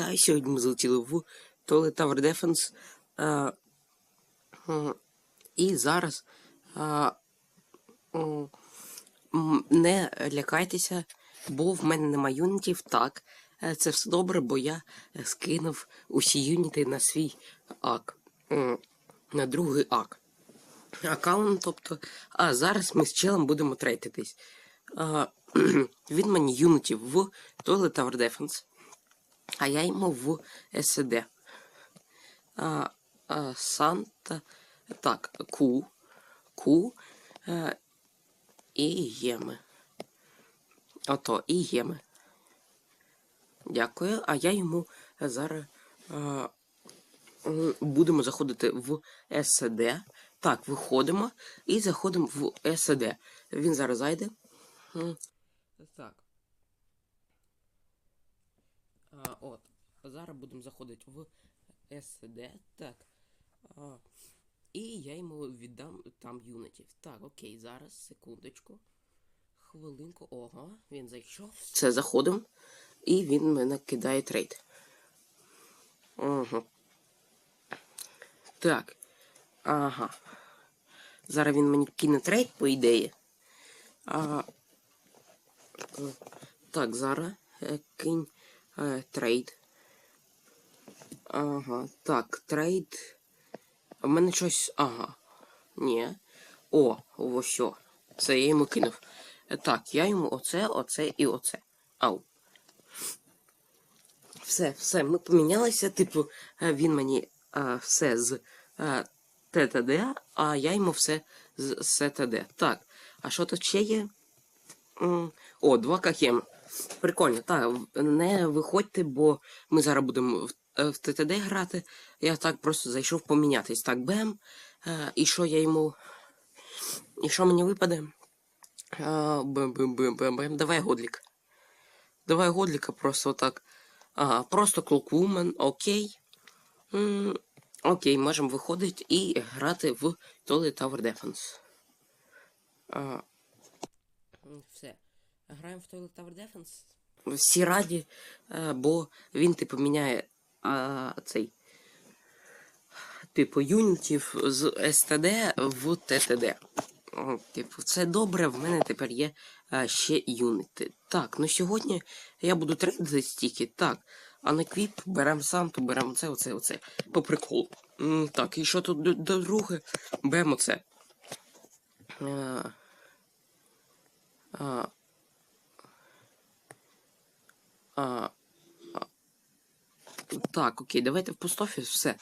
вітаю! Сьогодні ми залетіли в Toilet Tower Defense. А, м, і зараз а, м, м, не лякайтеся, бо в мене нема юнітів. Так, е, це все добре, бо я е, скинув усі юніти на свій ак. На другий ак. Аккаунт, тобто. А зараз ми з челом будемо трейтитись. А, він мені юнітів в Toilet Tower Defense. А я йому в СД. Санта. Так, Ку. Ку. А, і Єми. Ото, і Єми. Дякую. А я йому зараз а, будемо заходити в СД. Так, виходимо і заходимо в СД. Він зараз зайде. Так. От. Зараз будемо заходити в SD. Так. А, і я йому віддам там юнитів. Так, окей, зараз, секундочку. Хвилинку. Ого, він зайшов. Це заходимо. І він мене кидає трейд. Угу. Так. Ага. Зараз він мені кине трейд, по ідеї. А, так, зараз е, кинь трейд. Ага, так, трейд. А в мене щось. Ага. Ні. О, ось що. Це я йому кинув. Е, Так, я йому оце, оце і оце. Ау. Все, все, ми помінялися. Типу, е, він мені е, все з е, ТТД, а я йому все з СТД. Так, а що тут ще є? О, два кахем. Прикольно, так, не виходьте, бо ми зараз будемо в, е, в ТТД грати. Я так просто зайшов помінятись. Так, бем. Е, і що я йому. І що мені випаде? Е, бем, бем, бем, бем, бем. Давай годлік. Давай годліка просто так. Ага, просто клоквумен, окей. М, окей, можемо виходити і грати в Tower Defense. А, все. Граємо в Toilet Tower Defense. Всі раді, е, бо він, типу, міняє а, цей. Типу, юнітів з СТД в ТТД. Типу, це добре, в мене тепер є а, ще юніти. Так, ну сьогодні я буду трейдити стільки. Так, а на квіп беремо Санту, беремо це, оце, оце. По приколу. Так, і що тут до, до друге? Беремо це. А, а, а, а, так, окей, давайте в постофіс все.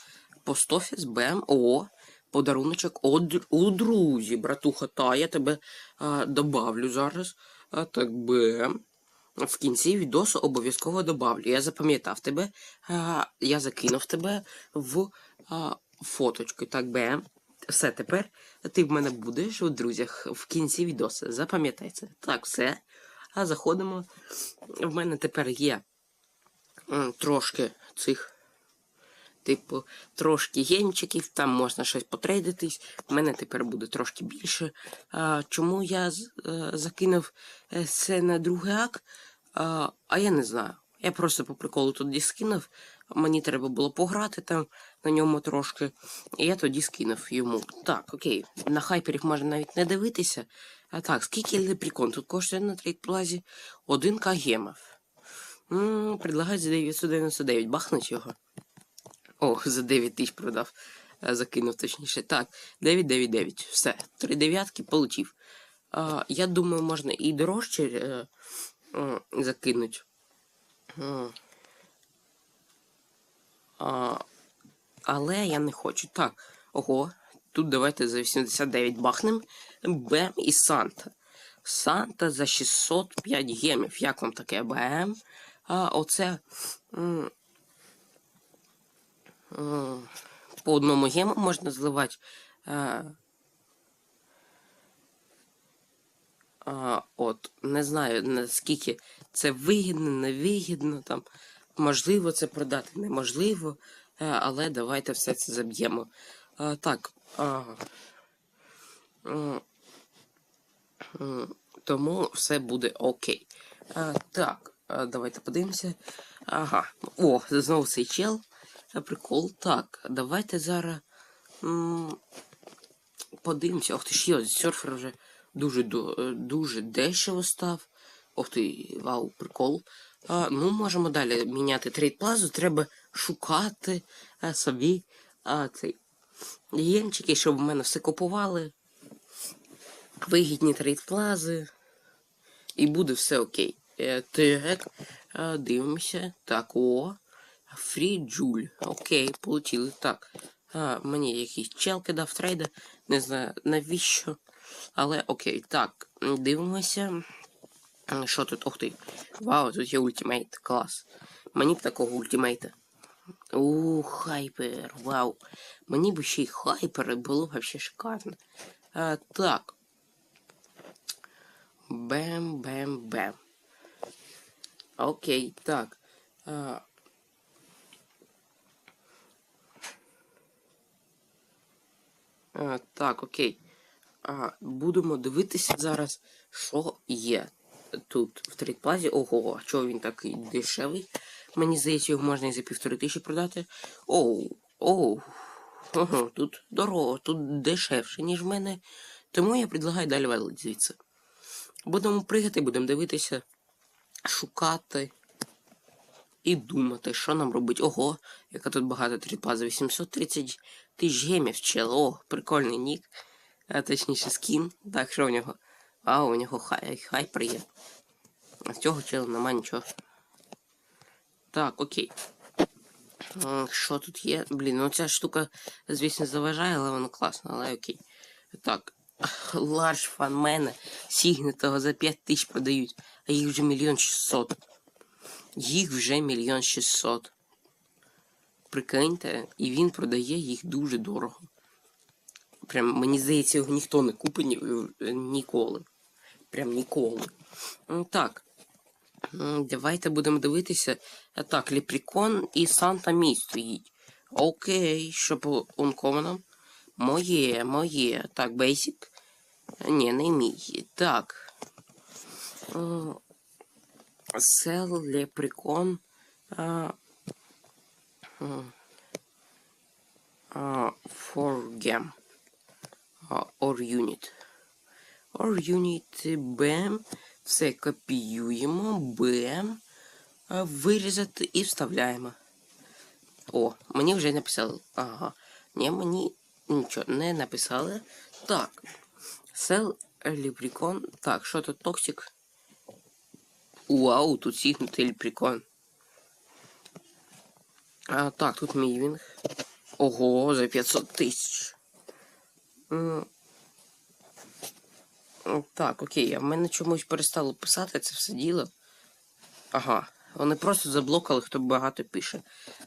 Постофіс, бем, о, подаруночок од, у друзі, братуха, та я тебе а, добавлю зараз. А, так, бем. В кінці відосу обов'язково добавлю. Я запам'ятав тебе, а, я закинув тебе в а, фоточку. Так, бем. Все, тепер ти в мене будеш у друзях в кінці відосу. Запам'ятай це. Так, все. А заходимо. В мене тепер є трошки цих. Типу, трошки генчиків, там можна щось потрейдитись. У мене тепер буде трошки більше. А, чому я е, закинув е, це на другий ак? А, а я не знаю. Я просто по приколу тоді скинув. Мені треба було пограти там на ньому трошки. І я тоді скинув йому. Так, окей, на хайперів можна навіть не дивитися. А так, скільки лепрікон тут коштує на трейдплазі? 1 к гемов. М, Предлагають за 999. Бахнуть його. О, за 9 тисяч продав. Е, Закинув точніше. Так, 999. Все. Три дев'ятки получив. А, я думаю, можна і дорожче е, закинуть. А, але я не хочу. Так. Ого. Тут давайте за 89 бахнем. Бем і Санта. Санта за 605 гемів. Як вам таке БМ? А оце. По одному гему можна зливати. А, а, от, не знаю наскільки це вигідно, невигідно. Там, можливо це продати, неможливо. Е, але давайте все це заб'ємо. А, так. А, тому все буде окей. А, так, давайте подивимося. Ага. О, знову цей чел. Е, Прикол. Так, давайте зараз. Подивимося. Ох ти ж серфер вже дуже е, дуже дешево став. Ох ти, вау, прикол. А, ну, можемо далі міняти трейд плазу. Треба шукати собі а, цей єнчики, щоб в мене все купували. Вигідні трейд плази. І буде все окей. Е, так, е, дивимося. Так, о. Фрі Джуль. Окей, полетіли. Так. А, мені якийсь чел кидав трейда. Не знаю навіщо. Але окей. Так, дивимося. Що тут? Ух ти. Вау, тут є ультимейт. Клас. Мені б такого ультимейта. У, хайпер, вау. Мені б ще й хайпер, було б вообще шикарно. Так. Бем-бем-бем. Окей, так. А... А, так, окей. А, будемо дивитися зараз, що є тут в трейдплазі. Ого, а чого він такий дешевий? Мені здається, його можна і за півтори тисячі продати. Оу, оу. Ого, тут дорого, тут дешевше, ніж в мене. Тому я предлагаю далі валити звідси. Будемо пригати, будемо дивитися, шукати і думати, що нам робити. Ого, яка тут багато тріпаза. 830 тисяч гемів чел. О, прикольний нік. А точніше скін. Так, що у нього? А, у нього хай, хайпер є. А з цього чела нема нічого. Так, окей. Що тут є? Блін, ну ця штука, звісно, заважає, але вона класна, але окей. Так. Ларж фанмена сігнутого за 5 тисяч продають, а їх вже мільйон шістсот. Їх вже мільйон шістсот. Прикиньте, і він продає їх дуже дорого. Прям мені здається, його ніхто не купить ні, е, ніколи. Прям ніколи. Так. Давайте будемо дивитися. Так, Лепрекон і Санта Мій стоїть. Окей, що по ункоманам? Моє, моє. Так, Basic. Ні, не мій. Так. Сел Лепрекон. А, м, а, For Gem. А, Or Unit. Or Unit Бем. Все копіюємо. Бем. А, Вирізати і вставляємо. О, мені вже написали. Ага. Ні, мені нічого не написали. Так. Сел Ліпрікон. Так, що тут токсик? Вау, тут сігнутий ліпрікон. А, так, тут мівінг. Ого, за 500 тисяч. Так, окей, а в мене чомусь перестало писати це все діло. Ага, вони просто заблокали, хто багато пише.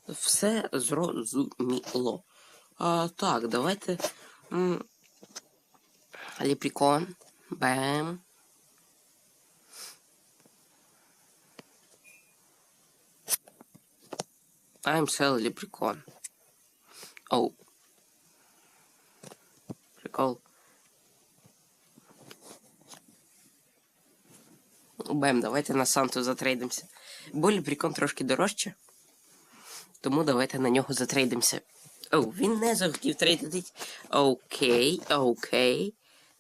Все зрозуміло. А, так, давайте. М, Ліпрікон. Бем. I'm sell лепрекон. Оу. Прикол. Бем, давайте на Санту затрейдимося. Бо лепрекон трошки дорожче. Тому давайте на нього затрейдимося. Оу, він не захотів трейдитись. Окей, окей.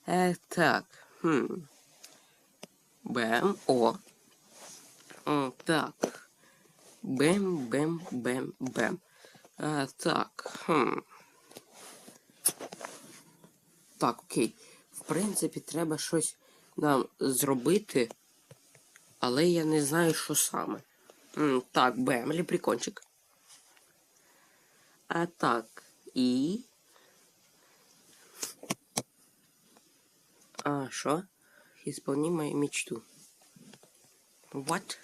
Е, так. Хм. Бем. О. О, так. Бем, бем, бем, бем. А, так. Хм. Так, окей. В принципі, треба щось нам зробити, але я не знаю, що саме. М, так, бем, ліприкончик. А так. І. А, що? Ісполні мою мечту. What?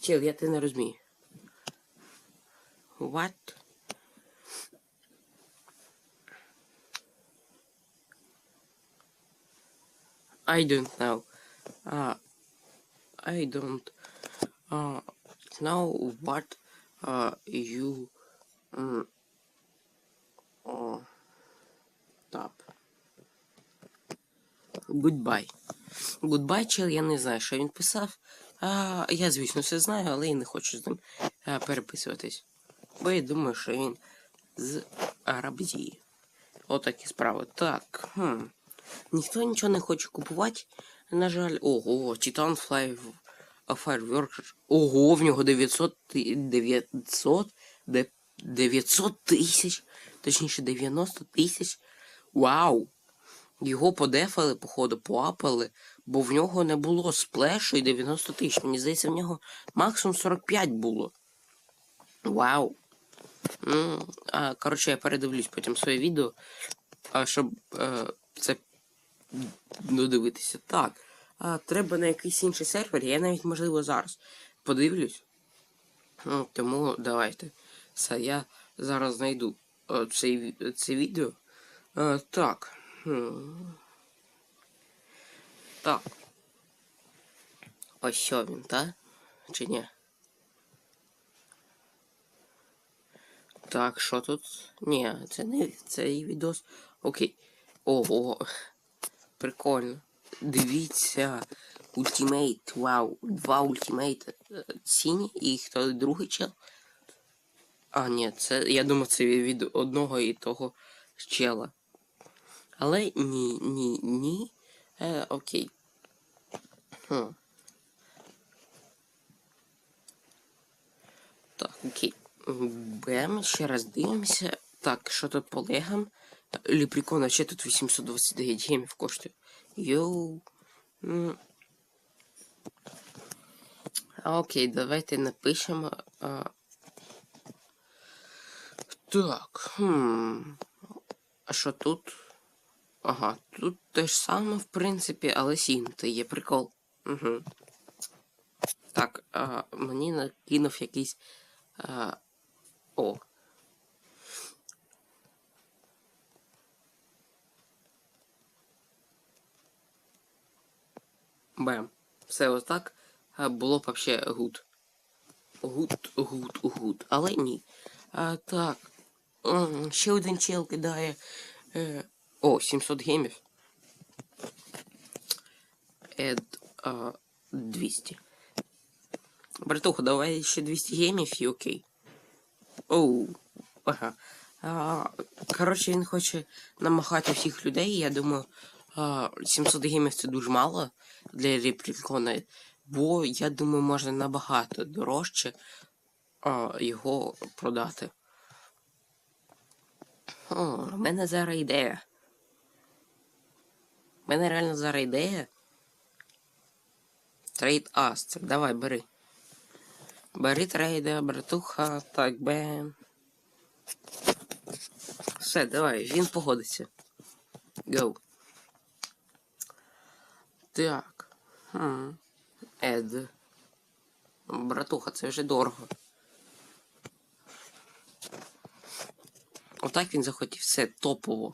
Чел, я тебе не розумію. What? I don't know. Uh, I don't uh, know what uh, you um, uh, stop. Goodbye. Goodbye, чел, я не знаю, що він писав. А, я, звісно, все знаю, але я не хочу з ним а, переписуватись. Бо я думаю, що він з Арабзії. Отакі справи. Так. Хм. Ніхто нічого не хоче купувати. На жаль. Ого, Titan Fly Fireworks. Ого, в нього 900 ти- 900 900 тисяч. Точніше 90 тисяч. Вау! Його подефали, походу, поапали, бо в нього не було сплешу і 90 тисяч. Мені здається, в нього максимум 45 було. Вау. М, А, коротше, я передивлюсь потім своє відео, а, щоб е, це додивитися. Так. А, треба на якийсь інший сервер, я навіть, можливо, зараз подивлюсь. Ну, тому давайте. Все, я зараз знайду е, цей, ві- це відео. Е, так. Так. Ось що він, так? Чи ні? Так, що тут? Ні, це не цей відос. Окей. Ого. Прикольно. Дивіться. Ультимейт. Вау. Два ультимейта. Е, Сіні і хто другий чел. А, ні, це. Я думав, це від одного і того чела. Але ні, ні, ні. Е, окей. Хм. Так, окей. Бем, ще раз дивимося. Так, що тут по легам? Ліпрікона, ще тут 829 гемів коштує. Йоу. Окей, давайте напишемо. А... Так. Хм. А що тут? Ага, тут те ж саме, в принципі, але сінти є прикол. Угу. Так, а, мені накинув якийсь. А, о. Бем. Все отак було б вообще гуд. Гуд, гуд, гуд. Але ні. А, так. Ще один чел кидає. Е, о, 700 гемів. Ед а, 200. Братуха, давай ще 200 гемів і окей. Оу. Ага. А, коротше, він хоче намахати всіх людей. Я думаю, а, 700 гемів це дуже мало для реплікона. Бо я думаю, можна набагато дорожче а, його продати. О, у мене зараз ідея. У мене реально зараз ідея. Трейд Астер. Давай, бери. Бери трейда, братуха, так бем. Все, давай, він погодиться. Гоу. Так. Ед. Братуха, це вже дорого. Отак він захотів все топово.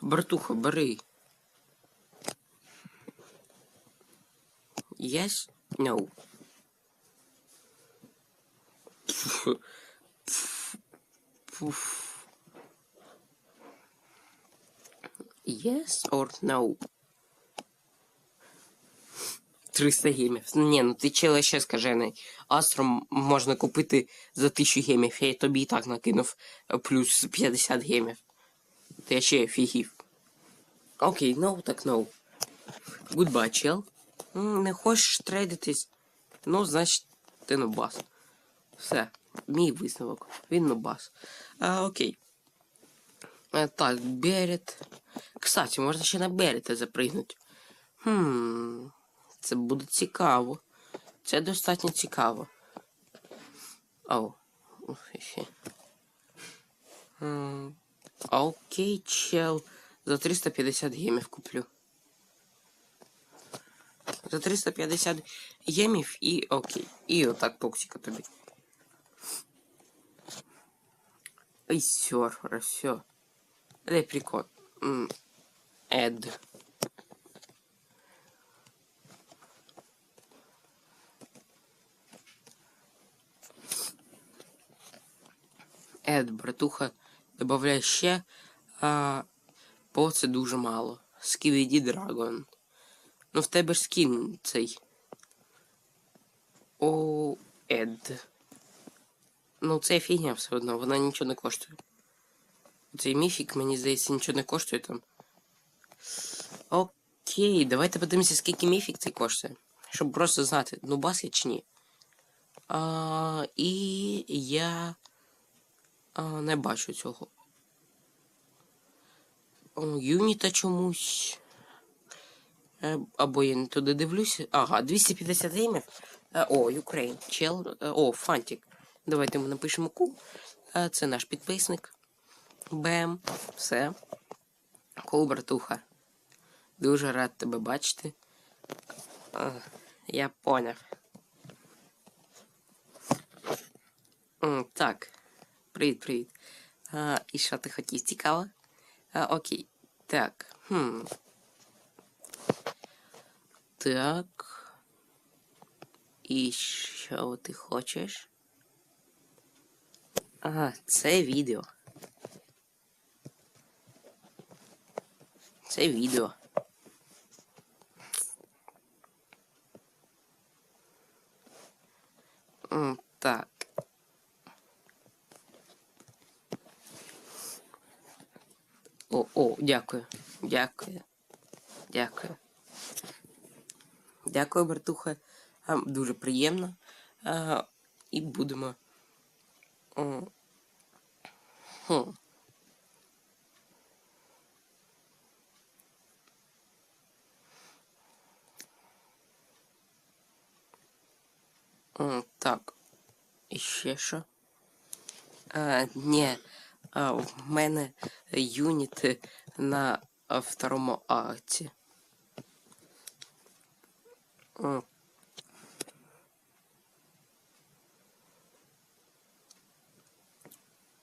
Братуха, бери. Yes? No. Пф. Пф. Пф. Yes or no? 300 гемів. Ні, ну ти чела ще скажений. Астром можна купити за 1000 гемів. Я тобі і так накинув е, плюс 50 гемів. Ти ще фігів. Окей, no, так no. Goodbye, чел. Не хочеш трейдитись? Ну, значить, ти нубас. Все. Мій висновок. Він нубас. А, окей. А, так, Берет. Кстати, можна ще на Берета запригнути. Хм. Це буде цікаво. Це достатньо цікаво. Оу. Окей, чел. За 350 гемів куплю. За 350 гемів і окей. І отак поксика тобі. Ой, серфер, все. Де прикол? Ед. Братуха, добавляй ще. А, По це дуже мало. Сківіді Драгон. Ну в тебе ж скін цей. О, Ед. Ну, це фігня все одно, вона нічого не коштує. Цей міфік, мені здається, нічого не коштує там. Окей, давайте подивимося, скільки міфік цей коштує. Щоб просто знати, ну бас я чи ні. А, і я не бачу цього. Юніта чомусь. Е, Або я не туди дивлюся. Ага, 250 геймів. Е, О, Ukraine. Чел. О, Фантик. Давайте ми напишемо ку. Е, Це наш підписник. Бем. Все. Ку, братуха. Дуже рад тебе бачити. Я поняв. Так. Привіт, привіт. А, і що ти хотів? Цікаво? А, окей. Так. Хм. Так. І що ти хочеш? Ага, це відео. Це відео. Так. О, о, дякую. Дякую. Дякую. Дякую, братуха. Дуже приємно. А, і будемо. Хм. Так. І ще що? А, ні. А, в мене юніти на а, второму акті. М.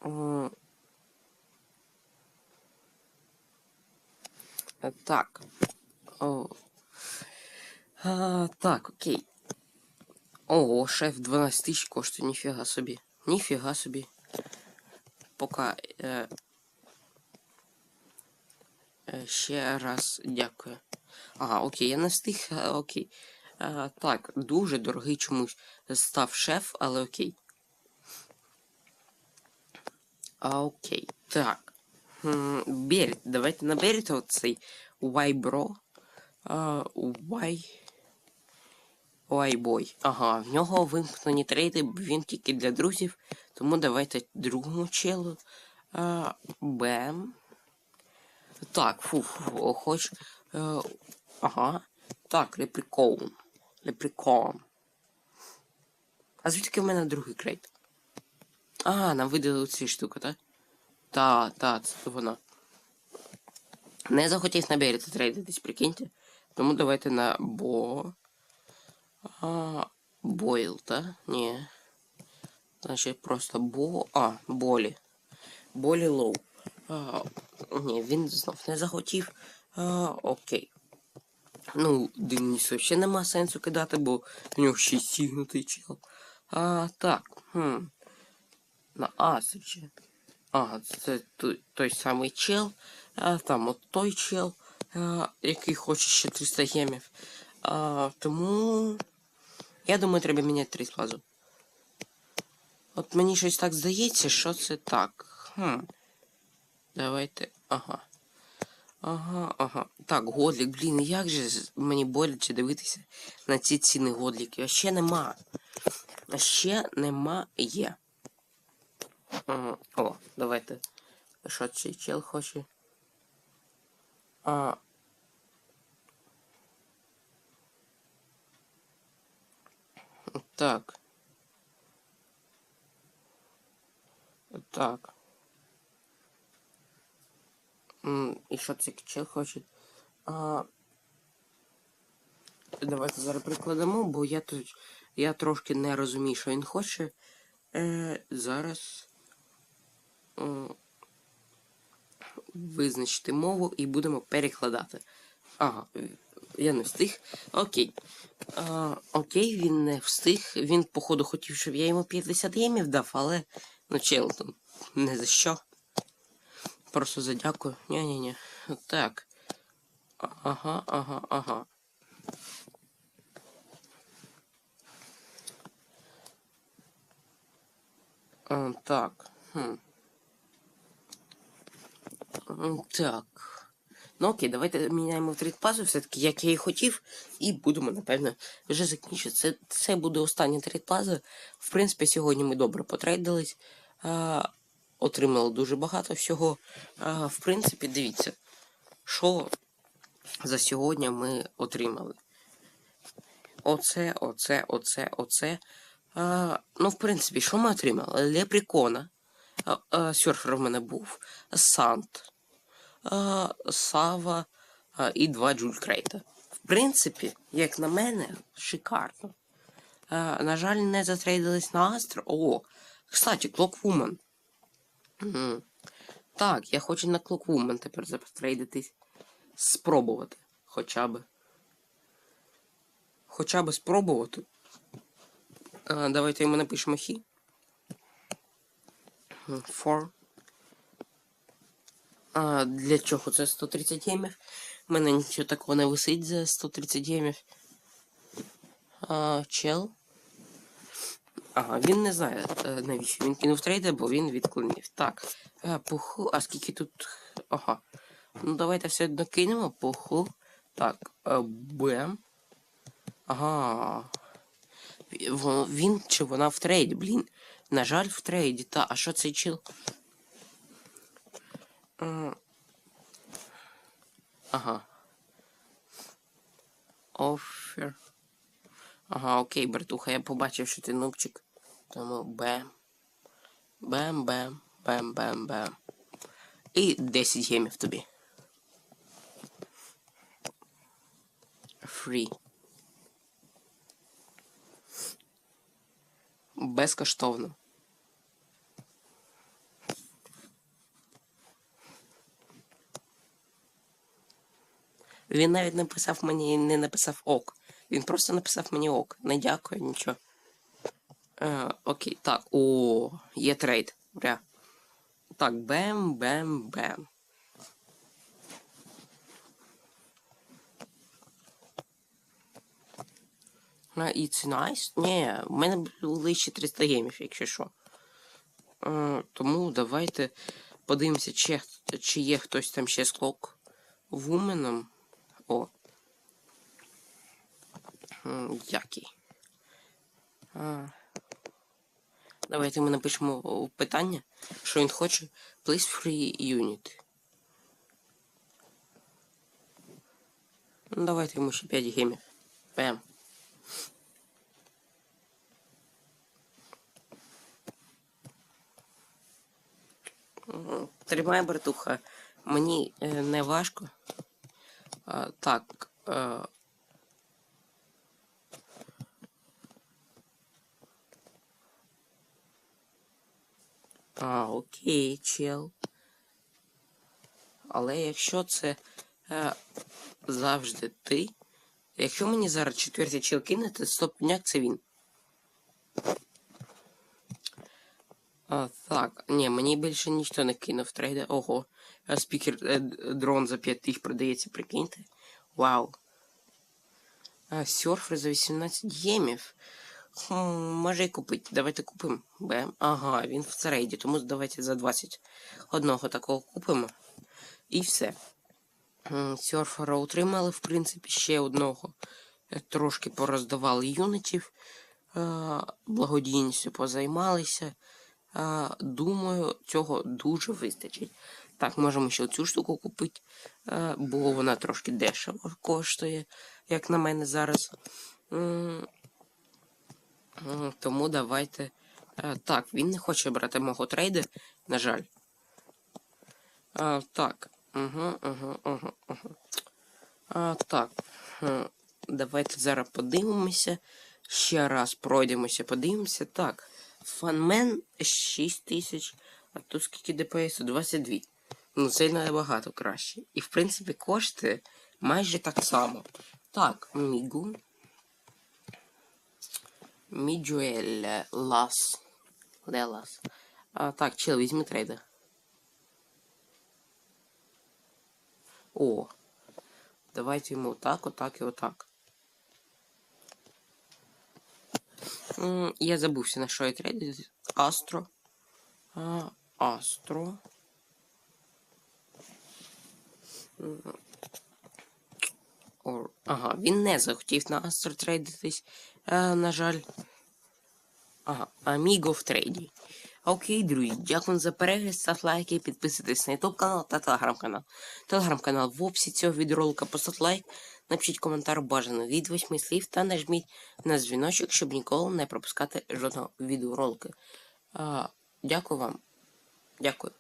М. Е, Так. О. А, так, окей. Ого, шеф 12 тисяч коштує, ніфіга собі. Ніфіга собі. Пока. Е, е, ще раз дякую. Ага, окей, я не встиг, е, окей. Е, так, дуже дорогий чомусь став шеф, але окей. А, окей, так. Берет, давайте на Берета оцей. А, Y... Y-Boy. Ага, в нього вимкнені трейди, він тільки для друзів. Тому давайте другому челу. А, Бем. Так, фу, фу хоч. Е, ага. Так, лепрекоун. Лепрекон. А звідки в мене другий крейт? А, нам видали ці штуки, так? Та, та, це воно. Не захотів на Берета трейдитись, прикиньте. Тому давайте на Бо. А, Бойл, так? Ні. Значить просто бо. А, болі. Болі лоу. А, ні, він знов не захотів. А, окей. Ну, Денису ще нема сенсу кидати, бо в нього ще сігнутий чел. А, так. Хм. На Асичі. Ага, це той, той самий чел. А, там от той чел, а, який хоче ще 300 гемів. А, тому. Я думаю, треба міняти три фазу. От мені щось так здається, що це так. Хм. Давайте. Ага. Ага, ага. Так, годлік, блін, як же мені боляче дивитися на ці ціни годліки. А ще нема. А ще нема є. Ага. О, давайте. Що цей чел хоче? А. Так. Так. І що цей чел хоче? А... Давайте зараз прикладемо, бо я тут. Я трошки не розумію, що він хоче. Е, зараз. М, Визначити мову і будемо перекладати. Ага, я не встиг. Окей. А, окей, він не встиг. Він, походу, хотів, щоб я йому 50 гемів дав, але. Ну, чел, не за що. Просто за дякую. Ні-ні-ні. Так. Ага, ага, ага. А, так. Хм. Так. Ну окей, давайте міняємо в трейдпазу, все-таки, як я і хотів, і будемо, напевно, вже закінчити. Це, це буде остання трейдпаза. В принципі, сьогодні ми добре потрейдились. А, отримали дуже багато всього. А, в принципі, дивіться, що за сьогодні ми отримали. Оце, оце, оце, оце. А, ну, в принципі, що ми отримали? Лепрекона. А, серфер в мене був. Сант. А, Сава а, і два джулькрейта. В принципі, як на мене, шикарно. А, на жаль, не затрейдились на Астро. О, кстати, Clockwoman. М. Так, я хочу на Clockwoman тепер затрейдитись. Спробувати. Хоча б. Хоча б спробувати. А, давайте йому напишемо хі. For. А, для чого це 130 гемів? У мене нічого такого не висить за 130 гемів. А, чел. Ага, він не знає, е, навіщо він кинув трейди, бо він відклонив. Так. А, пуху. А скільки тут. Ага. Ну давайте все одно кинемо. Пуху. Так. е, Бем. Ага. Він чи вона в трейді, блін. На жаль, в трейді. Та, а що цей чил? Ага. Офер. Ага, окей, братуха, я побачив, що ти нубчик. Тому бем. Бем, бем, бем, бем, бем. І 10 гемів тобі. Фрі. Безкоштовно. Він навіть написав мені, і не написав ок. Він просто написав мені ок. Не дякую, нічого. Е, окей, так, о, є трейд. Бля. Так, бем, бем, бем. А, It's nice? Ні, в мене були ще 300 гемів, якщо що. Е, тому давайте подивимося, чи, чи є хтось там ще з клок вуменом. О. М, Який. А. Давайте ми напишемо питання, що він хоче. Please free unit. Ну, давайте йому ще 5 гемів. Бем. М, Тримай, братуха. Мені е, не важко. А, так. Е, а, окей, чел. Але якщо це е, завжди ти. Якщо мені зараз четвертий чел кине, то стопняк це він. А, так, ні, мені більше ніхто не кинув трейди. Ого. А спікер е, дрон за 5 тисяч продається, прикиньте. Вау. А, серфер за 18 ємів. Хм, може і купити. Давайте купимо. Бем. Ага, він в трейді, тому давайте за 20 одного такого купимо. І все. Серфера утримали, в принципі, ще одного. Трошки пороздавали юнитів. Е, Благодійністю позаймалися. Е, Думаю, цього дуже вистачить. Так, можемо ще цю штуку купити, е, бо вона трошки дешево коштує, як на мене зараз. Тому давайте. Е, Так, він не хоче брати мого трейди, на жаль. А, так. Угу, угу, угу, угу. А, так. Е, Давайте зараз подивимося. Ще раз пройдемося, подивимося. Так. Фанмен 6 тисяч, а тут скільки ДПС? 22. Ну, це набагато краще. І в принципі коштує майже так само. Так, Мігу. Міджуель Лас. Лелас. А, так, чел, візьми трейда. О. Давайте йому отак, отак і отак. Я забувся на що я трейдити. Астро. Астро. Ага, він не захотів на Астро трейдитись. Е, на жаль. Ага, Amigo в трейді. Окей, друзі, дякую за перегляд, ставте лайки, підписуйтесь на YouTube канал та телеграм-канал. Телеграм-канал в описі цього відеоролика. Поставте лайк, напишіть коментар бажано від восьми слів та нажміть на дзвіночок, щоб ніколи не пропускати жодного відеоролика. А, дякую вам. Дякую.